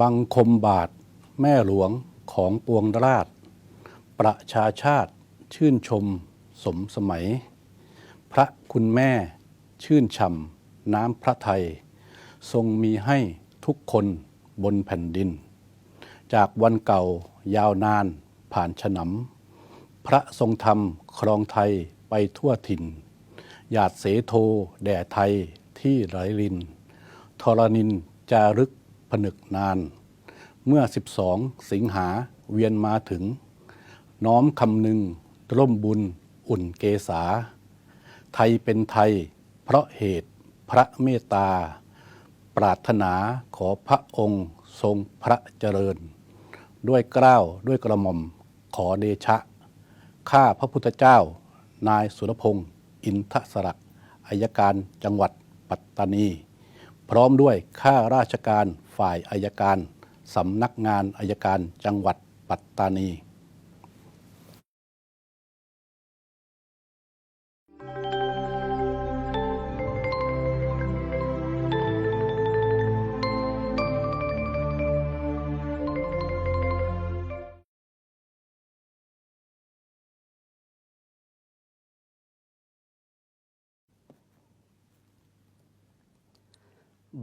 บังคมบาท แม่หลวงของปวงราช ประชาชาติชื่นชม สมสมัย พระคุณแม่ชื่นช่ำน้ำพระไทย ทรงมีให้ทุกคนบนแผ่นดิน จากวันเก่ายาวนานผ่านฉนำพระทรงธรรมครองไทยไปทั่วถิ่น หยาดเสโทแด่ไทยที่ไหลลินทรนินจารึก ผนึกนาน เมื่อ 12 สิงหาเวียนมาถึง น้อมคำนึงร่มบุญอุ่นเกษา ไทยเป็นไทย เพราะเหตุพระเมตตา ปรารถนาขอพระองค์ทรงพระเจริญ ด้วยกล้าวด้วยกระหม่อมขอเดชะ ข้าพระพุทธเจ้า นายสุรพงศ์อินทศรักษ์อายการจังหวัดปัตตานี พร้อมด้วยข้าราชการฝ่ายอายการสำนักงานอายการจังหวัดปัตตานี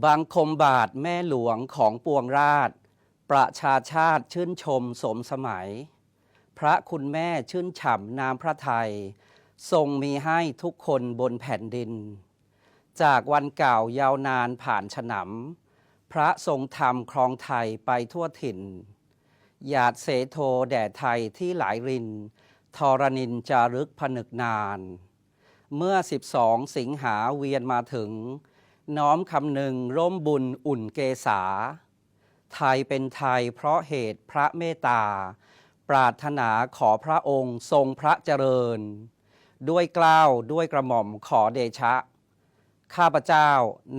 บังคมบาทแม่หลวงของปวงราช ประชาชาติชื่นชมสมสมัย พระคุณแม่ชื่นฉ่ำน้ำพระไทย ทรงมีให้ทุกคนบนแผ่นดิน จากวันเก่ายาวนานผ่านฉนำพระทรงธรรมครองไทยไปทั่วถิ่น หยาดเสโทแด่ไทยที่หลายรินทรนินจารึกผนึกนาน เมื่อ 12 สิงหาเวียนมาถึง น้อมคำหนึ่งร่มบุญอุ่นเกษา ไทยเป็นไทยเพราะเหตุพระเมตตา ปรารถนาขอพระองค์ทรงพระเจริญ ด้วยกล้าวด้วยกระหม่อมขอเดชะ ข้าพเจ้า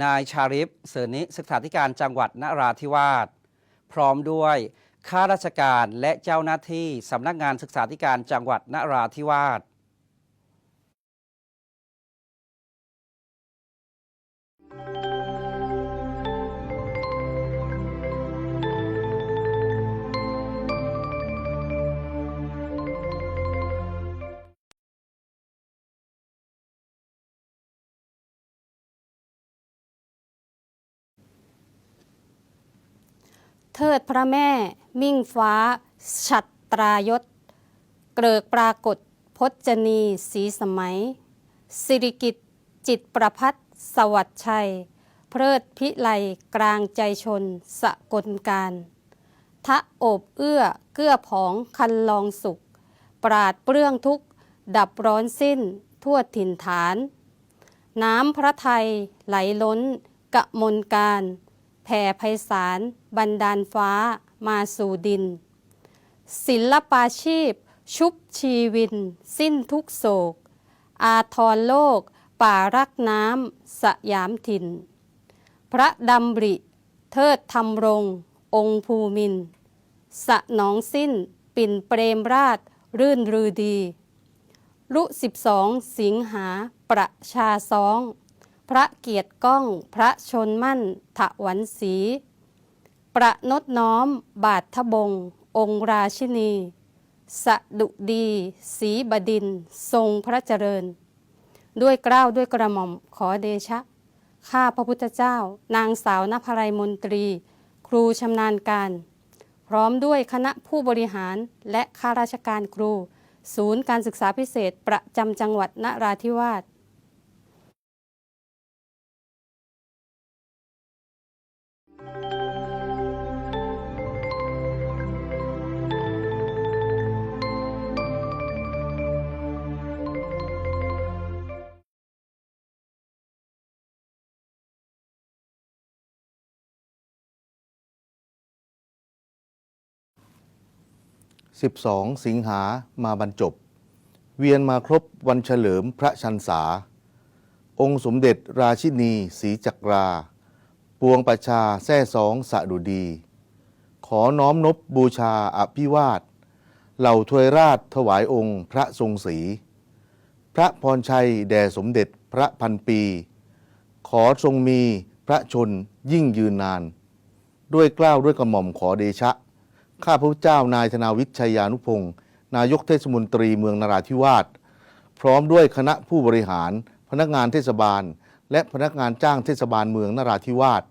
นายชาริฟเสนิศึกษาธิการจังหวัดนราธิวาส พร้อมด้วยข้าราชการและเจ้าหน้าที่สำนักงานศึกษาธิการจังหวัดนราธิวาส เทิดพระแม่ มิ่งฟ้า ฉัตรายศ เกริกปรากฏพจนีสีสมัย สิริกิตจิตประพัฒสวัสดิ์ชัย เพลิดพิไลกลางใจชน สกลการ ทะโอบเอื้อเกื้อผองคันลองสุข ปราดเปลื้องทุกดับร้อนสิ้นทั่วถิ่นฐาน น้ำพระไทยไหลล้นกะมนการ แผ่ไพศาลบันดาลฟ้ามาสู่ดิน ศิลปาชีพ ชุบชีวิน สิ้นทุกโศก อาทรโลก ป่ารักน้ำสยามถิ่น พระดำริ เทิดธรรมรง องค์ภูมินทร์สะหนองสิ้น ปิ่นเปรมราช รื่นรือดี รุสิบสองสิงหาประชาสอง พระเกียรติก้อง พระชนมั่น ถวันสีประนดน้อม บาททบง องค์ราชินี สดุดีศรีบดินทร์ทรงพระเจริญ ด้วยเกล้าวด้วยกระหม่อมขอเดชะ ข้าพระพุทธเจ้า นางสาวนภรัยมนตรี ครูชำนาญการ พร้อมด้วยคณะผู้บริหารและข้าราชการครู ศูนย์การศึกษาพิเศษประจำจังหวัดนราธิวาส 12 สิงหามาบรรจบ เวียนมาครบวันเฉลิมพระชันษา องค์สมเด็จราชินีศรีจักรา ปวงประชาแท่สองสะดุดี ขอน้อมนบบูชาอภิวาท เหล่าทวยราชถวายองค์พระทรงศรี พระพรชัยแด่สมเด็จพระพันปี ขอทรงมีพระชนยิ่งยืนนาน ด้วยเกล้าวด้วยกระหม่อมขอเดชะ ข้าพระเจ้านายธนาวิทย์ชัยยานุพงศ์นายกเทศมนตรีเมืองนราธิวาสพร้อมด้วยคณะผู้บริหาร พนักงานเทศบาล และพนักงานจ้างเทศบาลเมืองนราธิวาส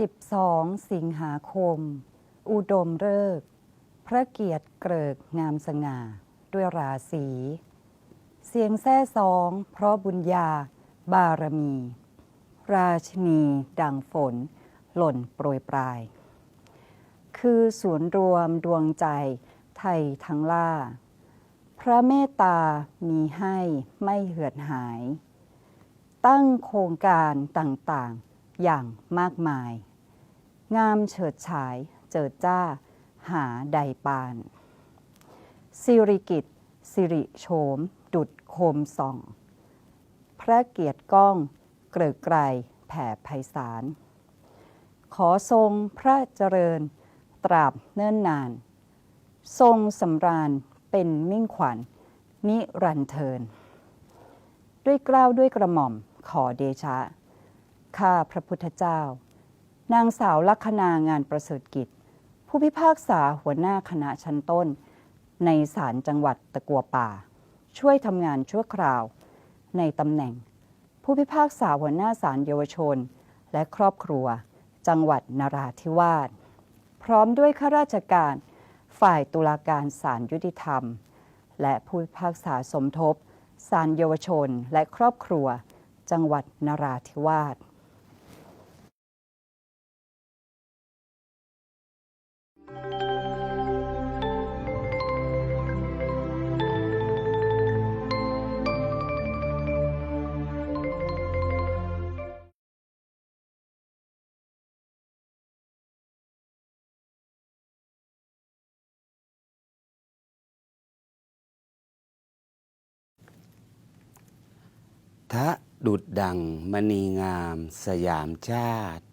12 สิงหาคม อุดมฤกษ์พระเกียรติเกริกงามสง่า ด้วยราศี เสียงแซ่ซอง เพราะบุญญาบารมี ราชนีดังฝน หล่นโปรยปลาย คือศูนย์รวมดวงใจไทยทั้งล่า พระเมตตามีให้ไม่เหือดหาย ตั้งโครงการต่างๆอย่างมากมาย งามเฉิดฉาย เจิดจ้า หาใดปานสิริกิตสิริโฉม ดุดโคมส่อง พระเกียรติก้อง เกริกไกรแผ่ไพศาล ขอทรงพระเจริญ ตราบเนิ่นนาน ทรงสำราญเป็นมิ่งขวัญนิรันเทิน ด้วยเกล้าวด้วยกระหม่อมขอเดชะ ข้าพระพุทธเจ้า นางสาวลัคนางานประเสริฐกิจ ผู้พิพากษาหัวหน้าคณะชั้นต้น ในศาลจังหวัดตะกัวป่า ช่วยทำงานชั่วคราว ในตำแหน่ง ผู้พิพากษาหัวหน้าศาลเยาวชน และครอบครัว จังหวัดนราธิวาสพร้อมด้วยข้าราชการฝ่ายตุลาการศาลยุติธรรม และผู้พิพากษาสมทบศาลเยาวชนและครอบครัว จังหวัดนราธิวาส ทะดุดดังมณีงามสยามชาติ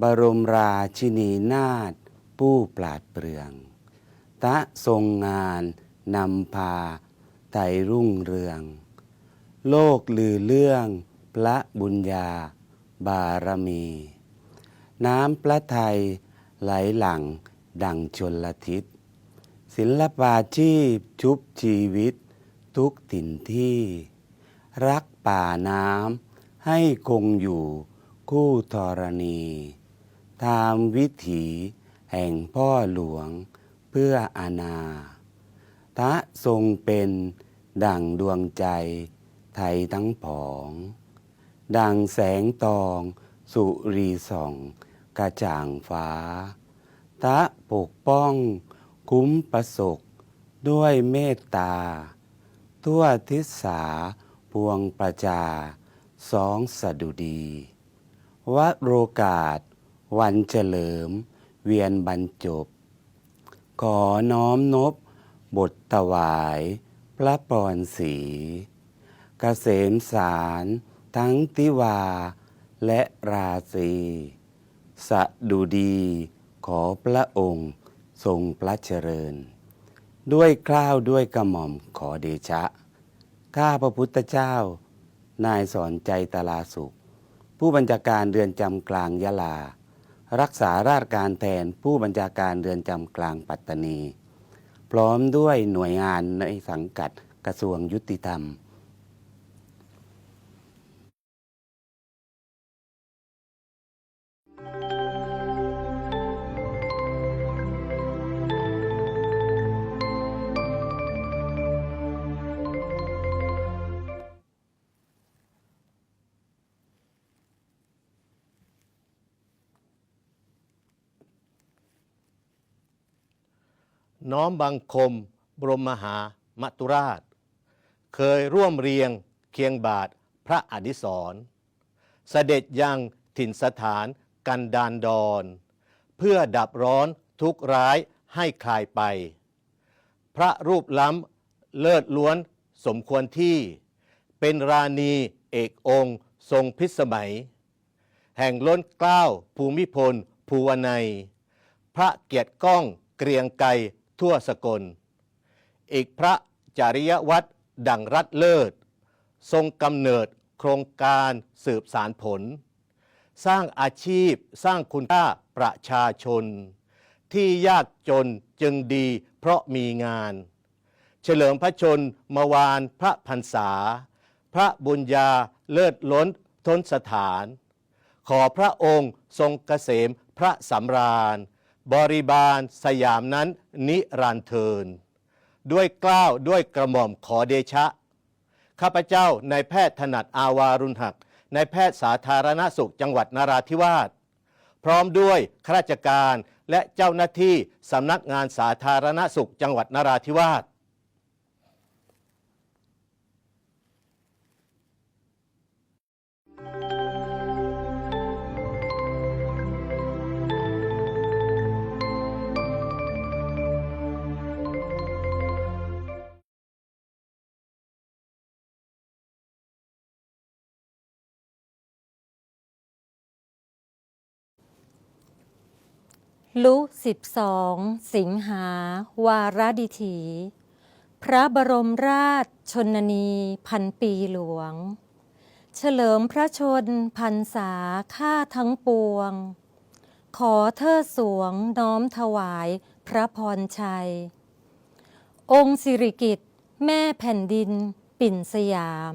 บรมราชินีนาถผู้ปราดเปรื่อง ตะทรงงานนำพาไตรุ่งเรือง โลกลือเรื่องพระบุญญาบารมี น้ำพระไทยไหลหลังดังชนละทิศ ศิลปาชีพชุบชีวิตทุกถิ่นที่ รักป่าน้ำให้คงอยู่คู่ธรณี ตามวิถีแห่งพ่อหลวงเพื่ออาณาทะทรงเป็นดั่งดวงใจไทยทั้งผอง ดังแสงตองสุรีส่องกระจ่างฟ้าทะปกป้องคุ้มประสบด้วยเมตตา ทั่วทิศสา พวงประจาสองสดุดี วโรกาส วันเฉลิม เวียนบรรจบ ขอน้อมนบบทถวาย พระปรสีกเกษมสารทั้งติวา และราศีสดุดีขอพระองค์ทรงพระเจริญ ด้วยกล้าวด้วยกระหม่อมขอเดชะ ข้าพระพุทธเจ้า นายสอนใจตลาสุข ผู้บัญชาการเรือนจำกลางยะลา รักษาราชการแทนผู้บัญชาการเรือนจำกลางปัตตานี พร้อมด้วยหน่วยงานในสังกัดกระทรวงยุติธรรม น้อมบังคม บรมมหามัตุราช เคยร่วมเรียงเคียงบาทพระอดิศรเสด็จยังถิ่นสถานกันดานดอน เพื่อดับร้อนทุกข์ร้ายให้คลายไป พระรูปล้ำเลิศล้วนสมควรที่เป็นราณีเอกองค์ทรงพิสมัย แห่งล้นเกล้าภูมิพลภูวนัย พระเกียรติก้องเกรียงไกร ทั่วสกล อีกพระจริยวัตรดังรัฐเลิศ ทรงกำเนิดโครงการสืบสารผล สร้างอาชีพสร้างคุณค่าประชาชน ที่ยากจนจึงดีเพราะมีงาน เฉลิมพระชนมวานพระพรรษา พระบุญญาเลิศล้นทนสถาน ขอพระองค์ทรงเกษมพระสำราญ บริบาลสยามนั้นนิรันดร์เทิน ด้วยเกล้าวด้วยกระหม่อมขอเดชะ ข้าพเจ้านายแพทย์ถนัดอาวารุณหักนายแพทย์สาธารณสุขจังหวัดนราธิวาส พร้อมด้วยข้าราชการและเจ้าหน้าที่สำนักงานสาธารณสุขจังหวัดนราธิวาส ลุสิบสองสิงหา วาระดิถี พระบรมราชชนนีพันปีหลวง เฉลิมพระชนพรรษาข้าทั้งปวง ขอเทิดสวงน้อมถวายพระพรชัย องค์สิริกิตแม่แผ่นดินปิ่นสยาม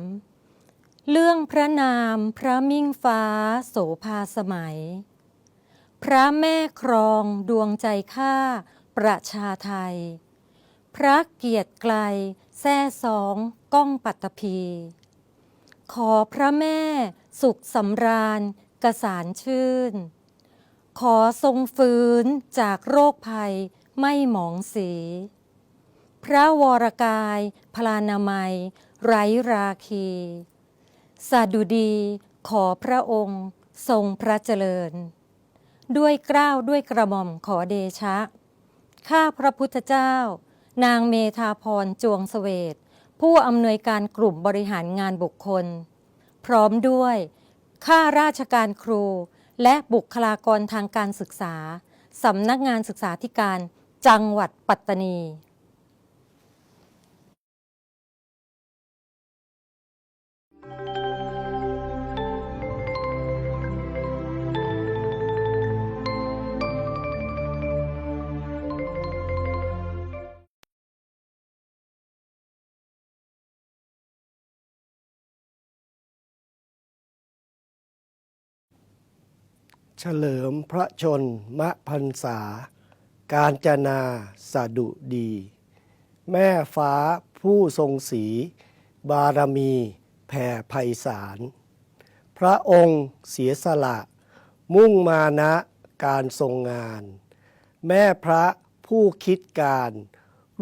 เรื่องพระนามพระมิ่งฟ้าโสภาสมัย พระแม่ครองดวงใจข้าประชาไทย พระเกียรติไกลแท่สองก้องปัตตภี ขอพระแม่สุขสำราญกระสารชื่น ขอทรงฟื้นจากโรคภัยไม่หมองสี พระวรกายพลานามัย ไร้ราคีสาดุดีขอพระองค์ทรงพระเจริญ ด้วยเกล้าวด้วยกระหม่อมขอเดชะ ข้าพระพุทธเจ้า นางเมธาพรจวงเสวตผู้อำนวยการกลุ่มบริหารงานบุคคล พร้อมด้วยข้าราชการครู และบุคลากรทางการศึกษาสำนักงานศึกษาธิการจังหวัดปัตตานี เฉลิมพระชนมพรรษา การจนาสดุดี แม่ฟ้าผู้ทรงศรีบารมีแผ่ไพศาล พระองค์เสียสละ มุ่งมานะการทรงงาน แม่พระผู้คิดการ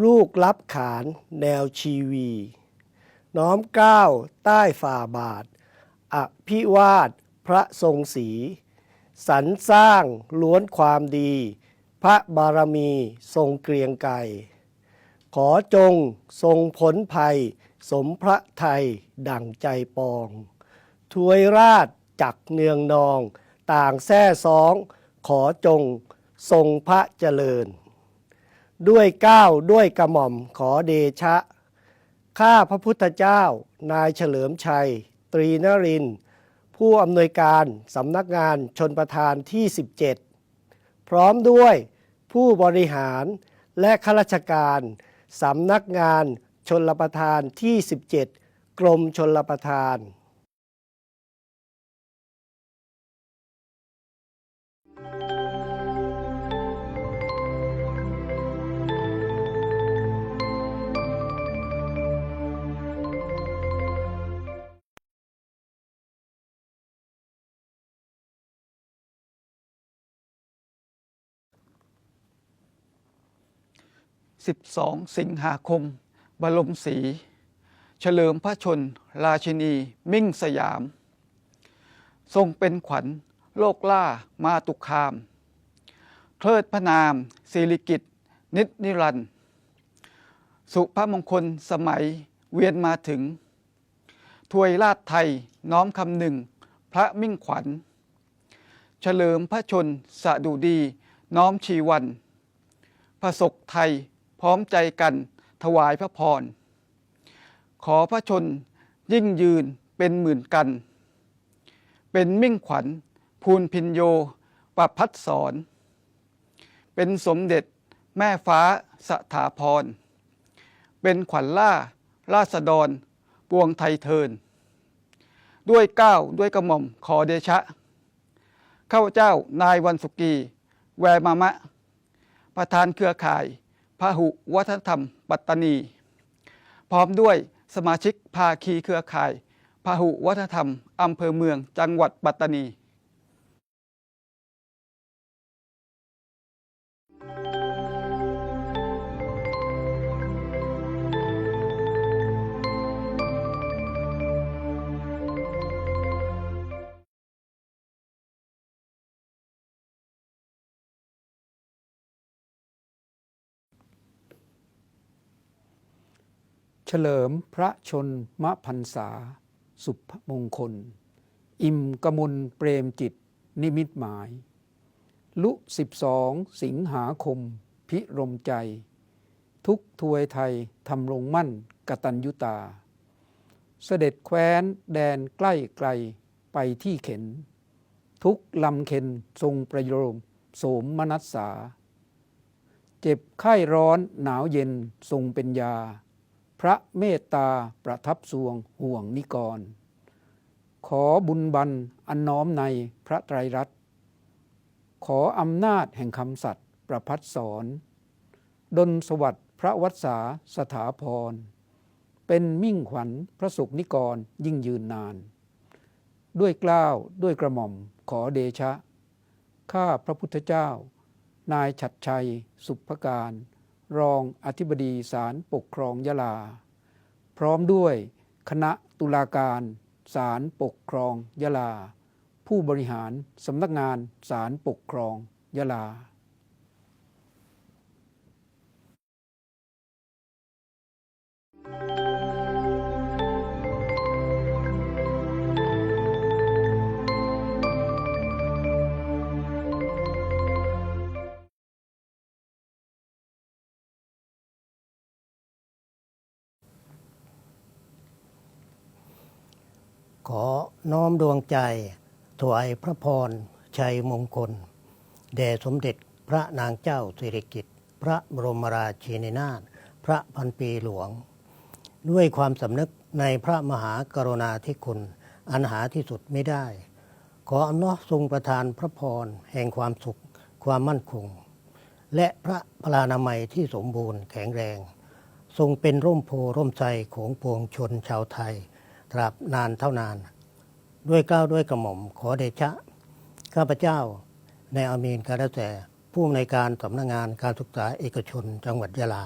ลูกรับขานแนวชีวี น้อมก้าวใต้ฝ่าบาท อภิวาทพระทรงศรี สรรสร้างล้วนความดี พระบารมีทรงเกรียงไกรขอจงทรงผลภัย สมพระไทยดั่งใจปองถวยราชจักเนืองนอง ต่างแท่สอง ขอจงทรงพระเจริญ ด้วยก้าวด้วยกระหม่อมขอเดชะ ข้าพระพุทธเจ้า นายเฉลิมชัย ตรีนรินทร์ ผู้อำนวยการสำนักงานชนประธานที่ 17 พร้อมด้วยผู้บริหารและข้าราชการสำนักงานชนประทานที่ 17 กรมชนประทาน 12 สิงหาคม บรมศรีเฉลิมพระชน ราชินี มิ่งสยาม ทรงเป็นขวัญ โลกล่ามาตุคาม เทิดพระนามสิริกิตนิจนิรันด์สุภมงคลสมัยเวียนมาถึง ถวยราชไทยน้อมคำหนึ่ง พระมิ่งขวัญ เฉลิมพระชนสะดุดีน้อมชีวันพระศกไทย พร้อมใจกันถวายพระพร ขอพระชนยิ่งยืนเป็นหมื่นกัน เป็นมิ่งขวัญภูนพินโยประพัดสอน เป็นสมเด็จแม่ฟ้าสถาพร เป็นขวัญล่าราษฎรปวงไทยเทิน ด้วยก้าวด้วยกระหม่อมขอเดชะ ข้าพเจ้านายวันสุกี แวมามะ ประธานเครือข่าย พหุวัฒนธรรม ปัตตานี พร้อมด้วยสมาชิกภาคีเครือข่ายพหุวัฒนธรรมอำเภอเมืองจังหวัดปัตตานี เฉลิมพระชนมพรรษา สุภมงคล อิ่มกมลเปรมจิตนิมิตหมาย ลุสิบสองสิงหาคม พิรมใจ ทุกทวยไทยทำรงมั่นกตัญยุตา เสด็จแคว้นแดนใกล้ไกลไปที่เข็น ทุกลำเข็นทรงประโยมโสมมนัสสา เจ็บไข้ร้อนหนาวเย็นทรงเป็นยา พระเมตตาประทับสวงห่วงนิกร ขอบุญบันอันน้อมในพระไตรรัตน์ขออำนาจแห่งคำสัตย์ประพัดสอน ดลสวัสดิ์พระวัสาสถาพร เป็นมิ่งขวัญพระสุขนิกรยิ่งยืนนาน ด้วยกล้าวด้วยกระหม่อมขอเดชะ ข้าพระพุทธเจ้า นายฉัดชัย สุภการ รองอธิบดีศาลปกครองยะลา พร้อมด้วยคณะตุลาการศาลปกครองยะลา ผู้บริหารสำนักงานศาลปกครองยะลา ขอน้อมดวงใจ ถวายพระพร ชัยมงคล แด่สมเด็จพระนางเจ้าสิริกิติ์พระบรมราชินีนาถพระพันปีหลวง ด้วยความสำนึกในพระมหากรุณาธิคุณ อันหาที่สุดไม่ได้ ขออำนาจทรงประทานพระพร แห่งความสุขความมั่นคง และพระพลานามัยที่สมบูรณ์แข็งแรง ทรงเป็นร่มโพร่มไทรของปวงชนชาวไทย ตราบนานเท่านาน ด้วยกล้าวด้วยกระหม่อมขอเดชะ ข้าพเจ้า ในอามีนการะแสผู้อำนวยการสำนักงานการศึกษาเอกชน จังหวัดยะลา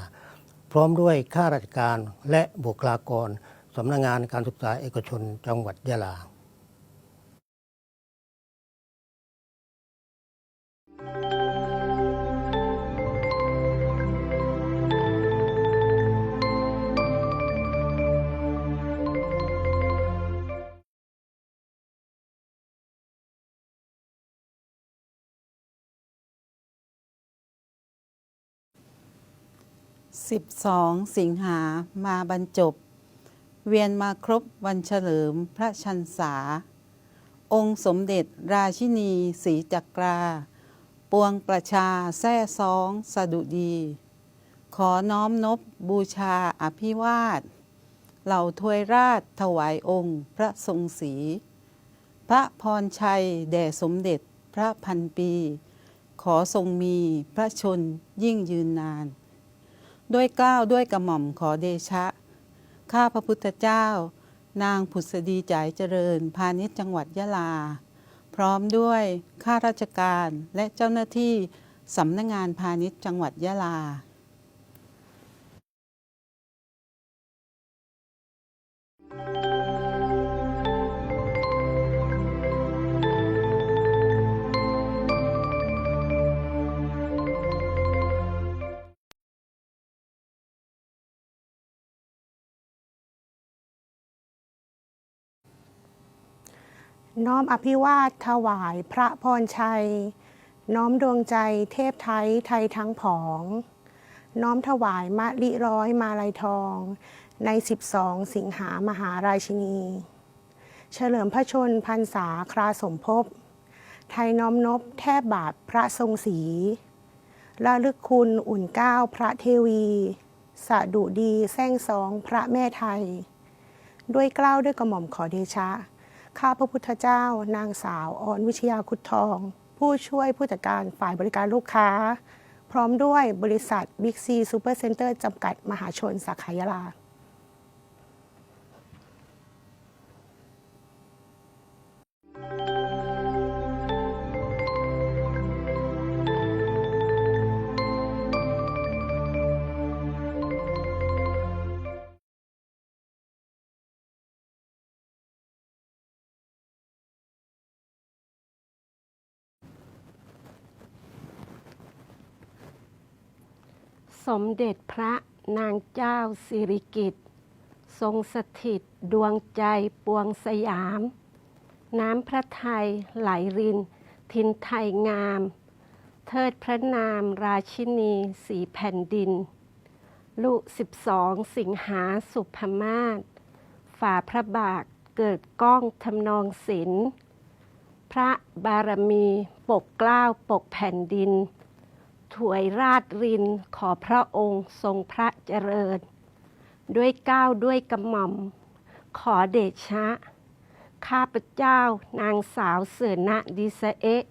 พร้อมด้วยข้าราชการและบุคลากรสำนักงานการศึกษาเอกชน จังหวัดยะลา สิบสองสิงหามาบรรจบ เวียนมาครบวันเฉลิมพระชันษา องค์สมเด็จราชินีศรีจักรา ปวงประชาแท่ซองสะดุดี ขอน้อมนบบูชาอภิวาท เหล่าทวยราชถวายองค์พระทรงศรีพระพรชัยแด่สมเด็จพระพันปี ขอทรงมีพระชนยิ่งยืนนาน ด้วยเกล้าวด้วยกระหม่อมขอเดชะ ข้าพระพุทธเจ้า นางผุษดีจ่ายเจริญ พาณิชย์จังหวัดยะลา พร้อมด้วยข้าราชการและเจ้าหน้าที่สำนักงานพาณิชย์จังหวัดยะลา น้อมอภิวาทถวายพระพรชัย น้อมดวงใจเทพไทยไทยทั้งผอง น้อมถวายมะลิร้อยมาลัยทอง ใน 12 สิงหามหาราชินี เฉลิมพระชนพรรษาคราสมภพ ไทยน้อมนบแทบบาทพระทรงศีระลึกคุณอุ่นเก้าพระเทวีสะดุดีแซงสองพระแม่ไทย ด้วยเกล้าวด้วยกระหม่อมขอเดชะ ข้าพระพุทธเจ้า นางสาวออนวิชยาคุดทอง ผู้ช่วยผู้จัดการฝ่ายบริการลูกค้า พร้อมด้วยบริษัทบิ๊กซีซูเปอร์เซ็นเตอร์จำกัดมหาชนสาขายาลา สมเด็จพระนางเจ้าสิริกิติ์ทรงสถิตดวงใจปวงสยาม น้ำพระไทยไหลริน ทินไทยงาม เทิดพระนามราชินีสีแผ่นดิน ลุสิบสองสิงหาสุภมาศฝ่าพระบาทเกิดก้องทำนองศิลป์พระบารมีปกเกล้าปกแผ่นดิน ถวยราชรินขอพระองค์ทรงพระเจริญ ด้วยก้าวด้วยกระหม่อม ขอเดชะ ข้าพเจ้านางสาวเสือณดิสเอะ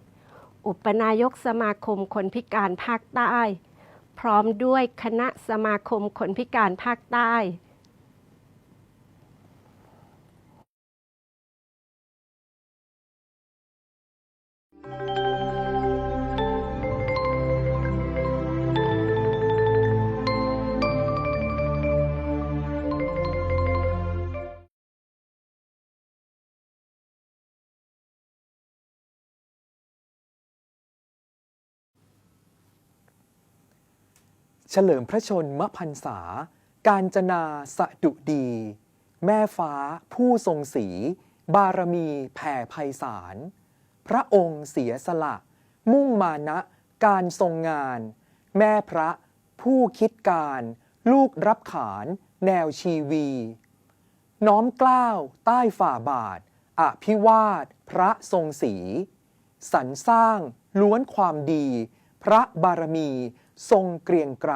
อุปนายกสมาคมคนพิการภาคใต้ พร้อมด้วยคณะสมาคมคนพิการภาคใต้ เฉลิมพระชนมพรรษา การจนาสะดุดี แม่ฟ้าผู้ทรงศรีบารมีแผ่ไพศาล พระองค์เสียสละ มุ่งมานะการทรงงาน แม่พระผู้คิดการ ลูกรับขาน แนวชีวี น้อมกล้าวใต้ฝ่าบาท อภิวาท พระทรงศรีสรรสร้างล้วนความดี พระบารมี ทรงเกรียงไกร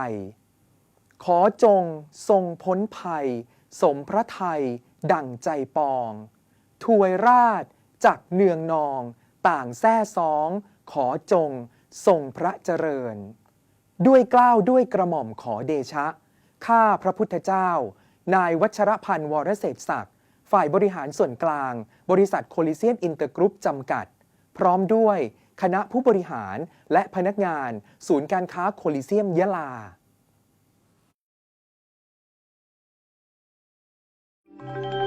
ขอจงทรงพ้นภัย สมพระไทยดั่งใจปองถวยราชจากเนืองนอง ต่างแท้ซอง ขอจงทรงพระเจริญ ด้วยกล้าวด้วยกระหม่อมขอเดชะ ข้าพระพุทธเจ้า นายวัชรพันธ์วรเศษศักดิ์ฝ่ายบริหารส่วนกลาง บริษัทโคลิเซียนอินเตอร์กรุ๊ปจำกัด พร้อมด้วย คณะผู้บริหารและพนักงาน ศูนย์การค้าโคลิเซียมยะลาข